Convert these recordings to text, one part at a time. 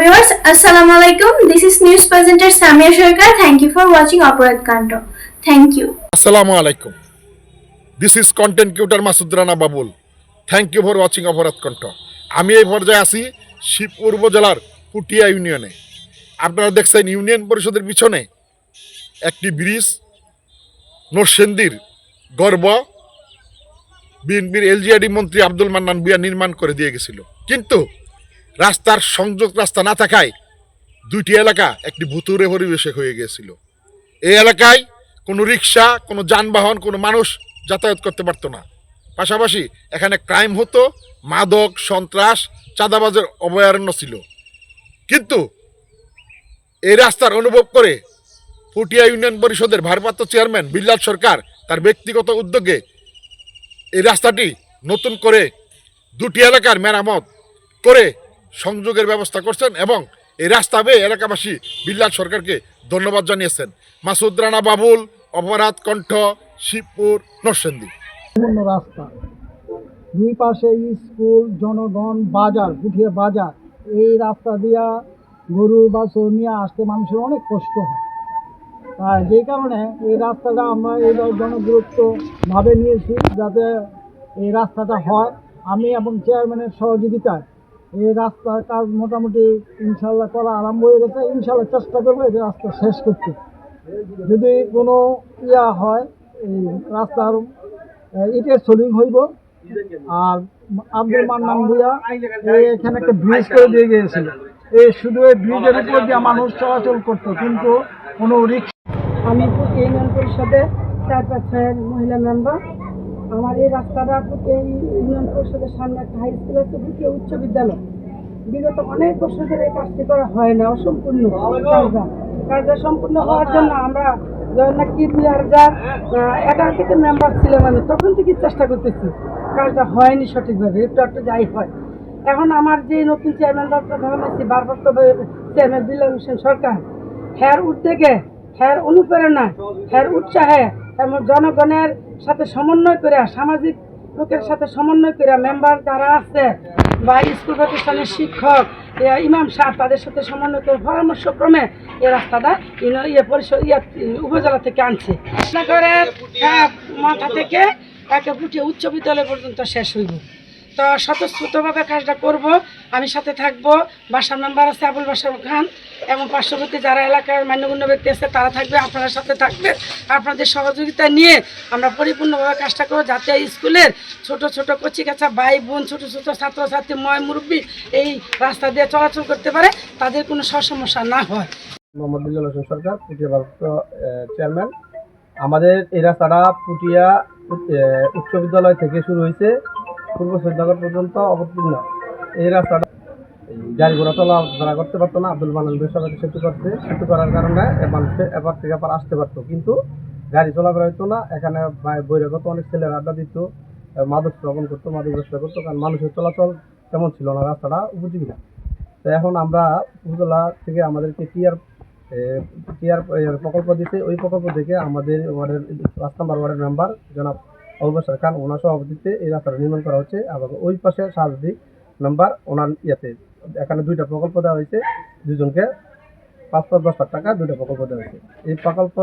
viewers, Assalamu alaikum. This is news presenter Samia Sharkar. Thank you for watching Aparat Kanto. Thank you. আসসালামু আলাইকুম this is content creator Masud Babul thank you for watching অপরাধ আমি এই পর্যায়ে আছি শিবপুর উপজেলার পুটিয়া ইউনিয়নে আপনারা দেখছেন ইউনিয়ন পরিষদের পিছনে একটি ব্রিজ নরসেন্দির গর্ব বিএনপির এলজিআডি মন্ত্রী আব্দুল মান্নান বিয়া নির্মাণ করে দিয়ে গেছিল কিন্তু রাস্তার সংযোগ রাস্তা না থাকায় দুইটি এলাকা একটি ভুতুরে পরিবেশে হয়ে গিয়েছিল। এই এলাকায় কোনো রিক্সা কোনো যানবাহন, কোনো মানুষ যাতায়াত করতে পারতো না। পাশাপাশি এখানে ক্রাইম হতো, মাদক, সন্ত্রাস, চাঁদাবাজের অভয়ারণ্য ছিল। কিন্তু এই রাস্তার অনুভব করে পুটিয়া ইউনিয়ন পরিষদের ভারপ্রাপ্ত চেয়ারম্যান বিল্লাল সরকার তার ব্যক্তিগত উদ্যোগে এই রাস্তাটি নতুন করে দুটি এলাকার মেরামত করে সংযোগের ব্যবস্থা করছেন এবং এই রাস্তা বেয়ে এলাকাবাসী বিল্লাল সরকারকে ধন্যবাদ জানিয়েছেন। মাসুদ রানা বাবুল, অপরাধ কণ্ঠ, শিবপুর নরসেন্দি রাস্তা। দুই পাশে স্কুল, জনগণ, বাজার পুঠিয়া বাজার। এই রাস্তা দিয়া গরু বা নিয়ে আসতে মানুষের অনেক কষ্ট হয়। আর যে কারণে এই রাস্তাটা আমরা এইবার জনগুরুত্বভাবে নিয়েছি যাতে এই রাস্তাটা হয়। আমি এবং চেয়ারম্যানের সহযোগিতায় এই রাস্তার কাজ মোটামুটি ইনশাল্লাহ করা আরম্ভ হয়ে গেছে। ইনশাল্লাহ চেষ্টা করব এই রাস্তা শেষ করতে। যদি কোনো ইয়া হয়, এই রাস্তার ইটের সলিং হইব, আর আব্দুল মান্নান ভুইয়া এখানে একটা ব্রিজ করে দিয়ে গিয়েছিল। এই শুধু এই ব্রিজের উপর দিয়ে মানুষ চলাচল করতো, কিন্তু কোনো রিক্সা আমি ইউনিয়ন পরিষদে চার পাঁচ ছয়ের মহিলা মেম্বার। আমার এই রাস্তাটা এই ইউনিয়ন পরিষদের সামনে একটা হাই স্কুল আছে পুটি উচ্চ বিদ্যালয়। বিগত অনেক বছর ধরে এই কাজটি করা হয় না অসম্পূর্ণ। কাজটা সম্পূর্ণ হওয়ার জন্য আমরা নাকি দুই হাজার এগারো থেকে মেম্বার ছিলাম আমি তখন থেকে চেষ্টা করতেছি। কাজটা হয়নি সঠিকভাবে একটু একটু যাই হয়। এখন আমার যে নতুন চেয়ারম্যান মোহাম্মদ ভারপ্রাপ্ত চেয়ারম্যান বিল্লাল হোসেন সরকার। হ্যার উদ্যোগে হ্যার অনুপ্রেরণায় হ্যার উৎসাহে এবং জনগণের সাথে সমন্বয় করে সামাজিক লোকের সাথে সমন্বয় করে মেম্বার যারা আছে বা স্কুল প্রতিষ্ঠানের শিক্ষক ইমাম সাহেব তাদের সাথে সমন্বয় করে পরামর্শক্রমে এ রাস্তাটা ইয়ে পরিষদ ইয়ে উপজেলা থেকে আনছে। নগরের হ্যাঁ, মাথা থেকে একে ফুটিয়ে উচ্চ বিদ্যালয় পর্যন্ত শেষ হইব। তো স্বতঃস্ফূর্তভাবে কাজটা করব। আমি সাথে থাকব। বাসার মেম্বার আছে আবুল বাসার খান এবং পার্শ্ববর্তী যারা এলাকার মান্যগণ্য ব্যক্তি আছে, তারা থাকবে, আপনারা সাথে থাকবে আপনাদের সহযোগিতা নিয়ে আমরা পরিপূর্ণভাবে কাজটা করব। যাতে স্কুলের ছোট ছোট কচি কাছা ভাই বোন, ছোট ছোট ছাত্রছাত্রী, ময় মুরব্বী এই রাস্তা দিয়ে চলাচল করতে পারে, তাদের কোনো সমস্যা না হয়। মোহাম্মদ বিল্লাল হোসেন সরকার পুটিয়া চেয়ারম্যান আমাদের এই রাস্তাটা পুটিয়া উচ্চ বিদ্যালয় থেকে শুরু হয়েছে। পূর্ব সৈদনগর পর্যন্ত অবতীর্ণ। এই রাস্তাটা গাড়ি ঘোড়া চলাফেরা করতে পারতো না, আব্দুল মানান বেসরকারি সেতু করছে। সেতু করার কারণে মানুষে এবার থেকে এবার আসতে পারতো। কিন্তু গাড়ি চলাফেরা হতো না। এখানে বা- বহিরাগত অনেক ছেলেরা আড্ডা দিত, মাদক সেবন করতো, মাদক ব্যবসা করতো। কারণ মানুষের চলাচল তেমন ছিল না, রাস্তাটা উপযোগী না। তো এখন আমরা উপজেলা থেকে আমাদেরকে টিআর টিআর প্রকল্প দিতে ওই প্রকল্প থেকে আমাদের ওয়ার্ডের পাঁচ নম্বর ওয়ার্ডের মেম্বার জনাব অবসর খান ওনার সভাপতিত্বে এই রাস্তাটা নির্মাণ করা হচ্ছে এবং ওই পাশে সাহায্যিক নাম্বার ওনার ইয়েতে এখানে দুইটা প্রকল্প দেওয়া হয়েছে, দুজনকে পাঁচ পাঁচ দশ লাখ টাকা দুইটা প্রকল্প দেওয়া হয়েছে। এই প্রকল্প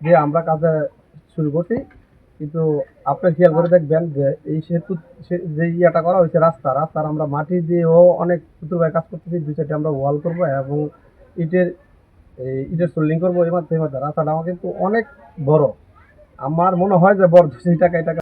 দিয়ে আমরা কাজে শুরু করছি, কিন্তু আপনি খেয়াল করে দেখবেন যে এই সেতু যে ইয়েটা করা হয়েছে রাস্তা, রাস্তার আমরা মাটি দিয়েও অনেক চতুর্ভাবে কাজ করতেছি, দুই সাইডে আমরা ওয়াল করব এবং ইটের, এই ইটের সোল্ডিং করব এই মাধ্যমে। রাস্তাটা আমার কিন্তু অনেক বড়। আমার মনে হয় যে টাকা এই টাকা